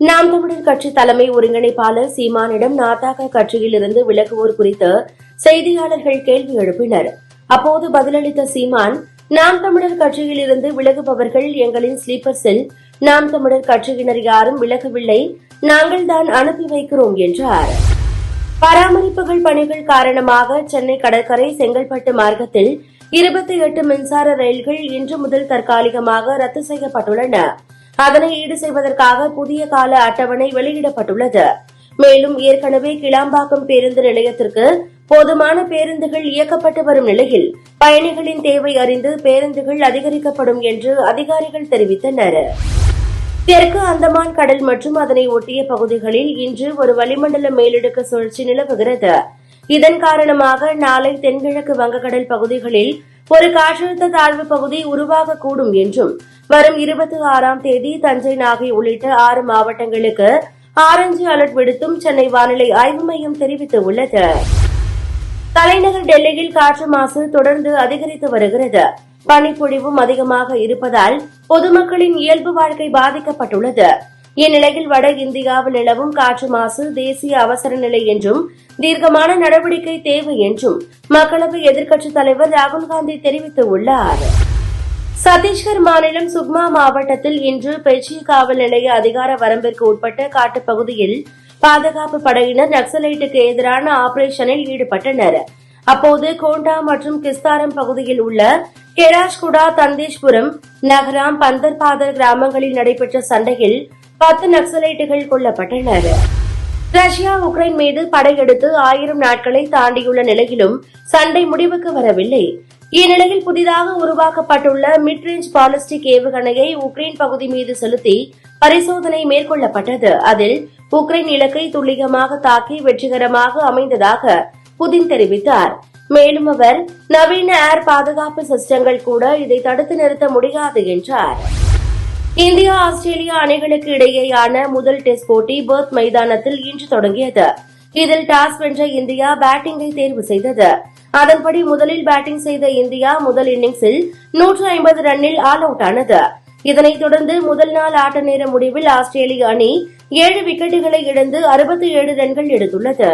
நாம் தமிழர் கட்சி தலைமை ஒருங்கிணைப்பாளர் சீமானிடம் நாதாக கட்சியில் இருந்து விலகுவோர் குறித்து செய்தியாளர்கள் கேள்வி எழுப்பினர். அப்போது பதிலளித்த சீமான் நாம் தமிழர் கட்சியில் இருந்து விலகுபவர்கள் எங்களின் ஸ்லீப்பர்ஸில் நாம் தமிழர் கட்சியினர் யாரும் விலகவில்லை நாங்கள் தான் அனுப்பி வைக்கிறோம் என்றார். பராமரிப்புகள் பணிகள் காரணமாக சென்னை கடற்கரை செங்கல்பட்டு மார்க்கத்தில் இருபத்தி எட்டு மின்சார ரயில்கள் இன்று முதல் தற்காலிகமாக ரத்து செய்யப்பட்டுள்ளன. அதனை ஈடு செய்வதற்காக புதிய கால அட்டவணை வெளியிடப்பட்டுள்ளது. மேலும் ஏற்கனவே கிளாம்பாக்கம் பேருந்து நிலையத்திற்கு போதுமான பேருந்துகள் இயக்கப்பட்டு வரும் நிலையில் பயணிகளின் தேவை அறிந்து பேருந்துகள் அதிகரிக்கப்படும் என்று அதிகாரிகள் தெரிவித்தனர். தெற்கு அந்தமான் கடல் மற்றும் அதனை ஒட்டிய பகுதிகளில் இன்று ஒரு வளிமண்டல மேலடுக்கு சுழற்சி நிலவுகிறது. இதன் காரணமாக நாளை தென்கிழக்கு வங்கக்கடல் பகுதிகளில் ஒரு காற்றழுத்த தாழ்வு பகுதி உருவாகக்கூடும் என்றும் வரும் இருபத்தி ஆறாம் தேதி தஞ்சை நாகை உள்ளிட்ட ஆறு மாவட்டங்களுக்கு ஆரஞ்சு அலர்ட் விடுத்தும் சென்னை வானிலை ஆய்வு மையம் தெரிவித்துள்ளது. தலைநகர் டெல்லியில் காற்று மாசு தொடர்ந்து அதிகரித்து வருகிறது. பனிப்பொழிவும் அதிகமாக இருப்பதால் பொதுமக்களின் இயல்பு வாழ்க்கை பாதிக்கப்பட்டுள்ளது. இந்நிலையில் வட இந்தியாவில் நிலவும் காற்று மாசு தேசிய அவசர நிலை என்றும் தீர்க்கமான நடவடிக்கை தேவை என்றும் மக்களவை எதிர்க்கட்சித் தலைவர் ராகுல்காந்தி தெரிவித்துள்ளார். சத்தீஸ்கர் மாநிலம் சுக்மா மாவட்டத்தில் இன்று பெச்சி காவல் நிலைய அதிகார வரம்பிற்கு உட்பட்ட காட்டுப்பகுதியில் பாதுகாப்பு படையினர் நக்சலைட்டுக்கு எதிரான ஆபரேஷனில் ஈடுபட்டனர். அப்போது கோண்டா மற்றும் கிஸ்தாரம் பகுதியில் உள்ள கெராஷ்குடா தந்தேஷ்புரம் நகராம் பந்தர்பாதர் கிராமங்களில் நடைபெற்ற சண்டையில் பத்து நக்சலைட்டுகள் கொல்லப்பட்டனர். ரஷ்யா உக்ரைன் மீது படையெடுத்து ஆயிரம் நாட்களை தாண்டியுள்ள நிலையிலும் சண்டை முடிவுக்கு வரவில்லை. இந்நிலையில் புதிதாக உருவாக்கப்பட்டுள்ள மிட்ரேஞ்ச் பாலிஸ்டிக் ஏவுகணையை உக்ரைன் பகுதி மீது செலுத்தி பரிசோதனை மேற்கொள்ளப்பட்டது. அதில் உக்ரைன் இலக்கை துல்லியமாக தாக்கி வெற்றிகரமாக அமைந்ததாக புதின் தெரிவித்தார். மேலும் அவர் நவீன ஏர் பாதுகாப்பு சிஸ்டங்கள் கூட இதை தடுத்து நிறுத்த முடியாது என்றார். இந்தியா ஆஸ்திரேலியா அணிகளுக்கு இடையேயான முதல் டெஸ்ட் போட்டி பெர்த் மைதானத்தில் இன்று தொடங்கியது. இதில் டாஸ் வென்ற இந்தியா பேட்டிங்கை தேர்வு செய்தது. அதன்படி முதலில் பேட்டிங் செய்த இந்தியா முதல் இன்னிங்ஸில் நூற்று ஐம்பது ரன்னில் ஆல் அவுட் ஆனது. இதனைத் தொடர்ந்து முதல் நாள் ஆட்ட நேர முடிவில் ஆஸ்திரேலிய அணி ஏழு விக்கெட்டுகளை இழந்து அறுபத்தி ஏழு ரன்கள் எடுத்துள்ளது.